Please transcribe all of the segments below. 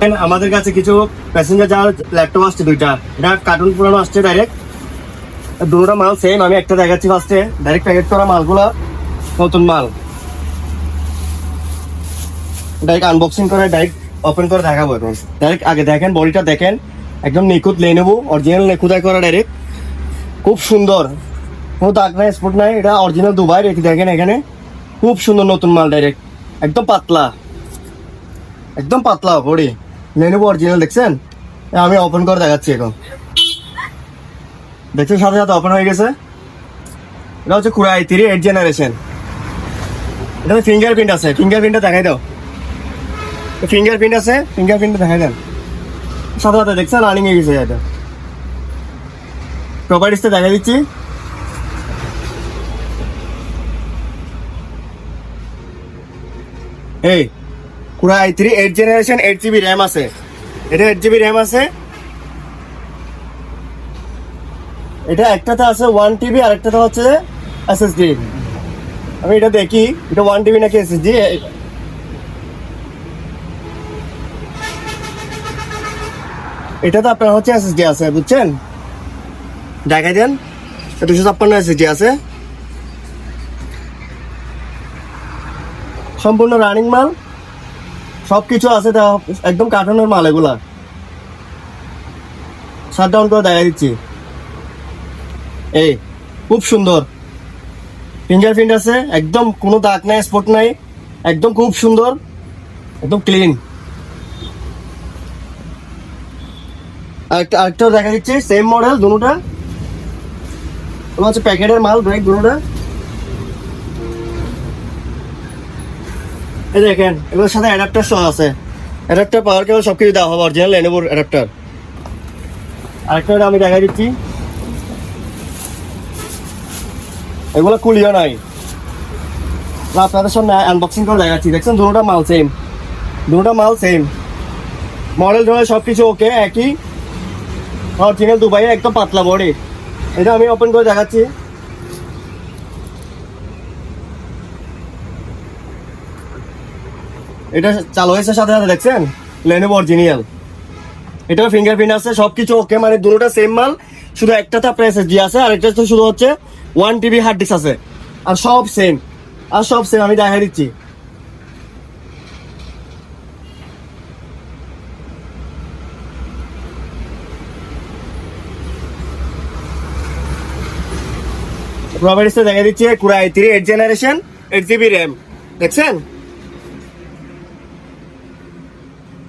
আমাদের কাছে কিছু প্যাসেঞ্জার যাওয়ার ল্যাপটপ আসছে দুইটা। এটা কার্টুন পুরানো আসছে ডাইরেক্ট দুটো মাল সেম আমি একটা দেখাচ্ছি ফার্স্টে ডাইরেক্ট প্যাকেট করা মালগুলো নতুন মাল। ডাইরেক্ট আনবক্সিং করে ডাইরেক্ট ওপেন করে দেখাবো এখন। ডাইরেক্ট আগে দেখেন, বডিটা দেখেন। একদম নিখুঁত লেনেবো অরিজিনাল নিখুঁতাই করা ডাইরেক্ট খুব সুন্দর। কোনো দাগ নাই স্পট নাই। এটা অরিজিনাল দুবাই রেখে দেখেন এখানে। খুব সুন্দর নতুন মাল ডাইরেক্ট একদম পাতলা। একদম পাতলা বডি। লেনেবো অরিজিনাল দেখছেন? আমি ওপেন করে দেখাচ্ছি এখন। দেখছেন সাথে সাথে ওপেন হয়ে গেছে? এটা হচ্ছে core i three eight generation এটাতে ফিঙ্গারপ্রিন্ট আছে। ফিঙ্গারপ্রিন্টটা দেখাই দাও। ফিঙ্গারপ্রিন্ট আছে ফিঙ্গারপ্রিন্টটা দেখাই দেন। সাথে সাথে দেখছেন রানিং হয়ে গেছে এটা। প্রপার্টিসটা দেখা দিচ্ছি। এই core I three eight generation eight GB RAM আছে। এটা এইট জিবি র্যাম আছে। এটা একটাতে আছে ওয়ান টিবি আর একটাতে হচ্ছে এসএসডি আমি এটা দেখি, এটা ওয়ান টিবি নাকি এসএসডি এটাতে আপনার হচ্ছে এসএসডি আছে, বুঝছেন? দেখাই দেন দুশো ছাপ্পান্ন এসএসডি আছে। সম্পূর্ণ রানিং মাল। সব কিছু আছে তা একদম কার্টুনের মাল এগুলা শাট ডাউন করে দেখা দিচ্ছি। এই, খুব সুন্দর। ফিঙ্গারপ্রিন্ট আছে, একদম কোনো দাগ নাই স্পট নাই, একদম খুব সুন্দর, একদম ক্লিন আরেকটা আরেকটা দেখা দিচ্ছে সেম মডেল দুটোটা তোমার হচ্ছে প্যাকেটের মাল ব্রেক দুটোটা। এই দেখেন, এগুলোর সাথে অ্যাডাপ্টার সহ আছে। অ্যাডাপ্টার পাওয়ার কেবল সব কিছু দেওয়া হবে অরিজিনাল লেনোভোর অ্যাডাপ্টার আরেকটা আমি দেখা দিচ্ছি। এগুলো কুলিও নাই। আপনাদের সামনে আনবক্সিং করে দেখাচ্ছি। দেখছেন, দুটোটা মাল সেম দুটোটা মাল সেম মডেল টডেল সব কিছু ওকে একই। অরিজিনাল দুবাই একদম পাতলা বডি এটা আমি ওপেন করে দেখাচ্ছি। এটা চালু হয়েছে সাথে সাথে, দেখছেন? লেনোভো অরিজিনাল এটা ফিঙ্গারপ্রিন্ট আছে, সবকিছু ওকে মানে দুটোটা সেম মাল, শুধু একটাতে আপনার এসএসডি আছে, আর একটা তো শুধু হচ্ছে ওয়ান টিবি হার্ড ডিস্ক আছে। আর সব সেম আর সব সেম আমি দেখাই দিচ্ছি। প্রপার্টিসে দেখা দিচ্ছি core I three eight generation eight GB RAM দেখছেন?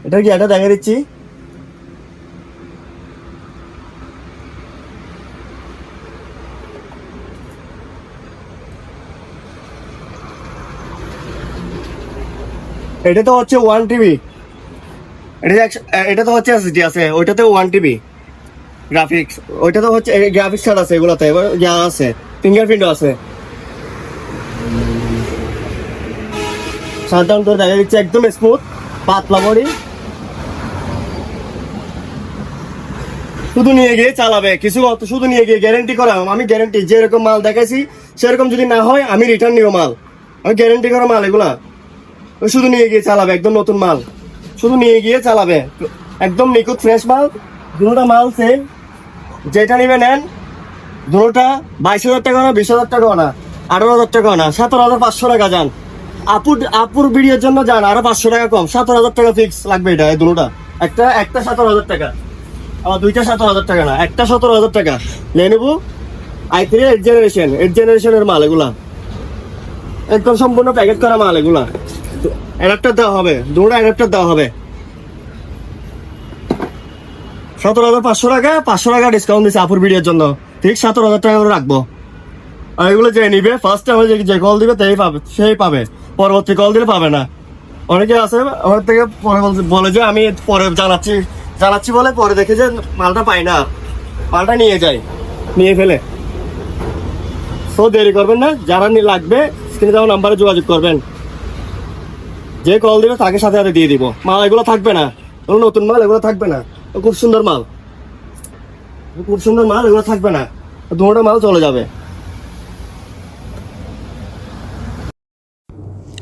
এটা কি এটা দেখা দিচ্ছি? এটা তো হচ্ছে ওয়ান টিবি এটা এটা তো হচ্ছে এসডি আছে ওইটাতে ওয়ান টিবি গ্রাফিক্স ওইটা তো হচ্ছে গ্রাফিক্স কার্ড আছে এগুলোতে, এবার যা আছে ফিঙ্গারপ্রিন্টও আছে। সাধারণত দেখা যাচ্ছে একদম স্মুথ পাতলা বডি। শুধু নিয়ে গিয়ে চালাবে। কিছু শুধু নিয়ে গিয়ে গ্যারেন্টি করা। আমি গ্যারেন্টি যেরকম মাল দেখাইছি, সেরকম যদি না হয়, আমি রিটার্ন নিব মাল। আমি গ্যারেন্টি করা মাল এগুলা। শুধু নিয়ে গিয়ে চালাবে, একদম নতুন মাল। শুধু নিয়ে গিয়ে চালাবে। একদম নিখুঁত ফ্রেশ মাল। দুটোটা মাল সেম যেটা নিবে নেন, দুটা বাইশ হাজার টাকা না, বিশ হাজার টাকা না, আঠারো হাজার টাকা না, সতেরো হাজার পাঁচশো টাকা যান। আপুর আপুর ভিডিওর জন্য যান, আরও পাঁচশো টাকা কম, সতেরো হাজার টাকা ফিক্স লাগবে এটা, এই দুটোটা একটা একটা সতেরো হাজার টাকা। আবার দুইটা সতেরো হাজার টাকা না, একটা সতেরো হাজার টাকা। Lenovo I three eight generation eight জেনারেশনের মাল এগুলা। একদম সম্পূর্ণ প্যাকেট করা মাল এগুলা। অ্যাডাপ্টার দেওয়া হবে, দুটো অ্যাডাপ্টার দেওয়া হবে। সতেরো হাজার পাঁচশো টাকা পাঁচশো টাকা ডিসকাউন্ট দিচ্ছে আপুর ভিডিওর জন্য। ঠিক সতেরো হাজার টাকা করে রাখব। আর এগুলো যে নিবে ফার্স্ট টাইম যে কল দিবে তাই পাবে, সেই পাবে। পরবর্তী কল দিলে পাবে না। অনেকে আছে আমার থেকে পরে বলে যে আমি পরে জানাচ্ছি। জানাচ্ছি বলে পরে দেখে যে মালটা পাই না। মালটা নিয়ে যায় নিয়ে ফেলে। তো দেরি করবেন না, যারা নি- লাগবে স্ক্রিনে দেওয়া নাম্বারে যোগাযোগ করবেন। যে কল দিবে তাকে সাথে সাথে দিয়ে দিব। মাল এগুলো থাকবে না। নতুন মাল এগুলো থাকবে না। খুব সুন্দর মাল। খুব সুন্দর মাল এগুলো থাকবে না। দুটো মাল চলে যাবে।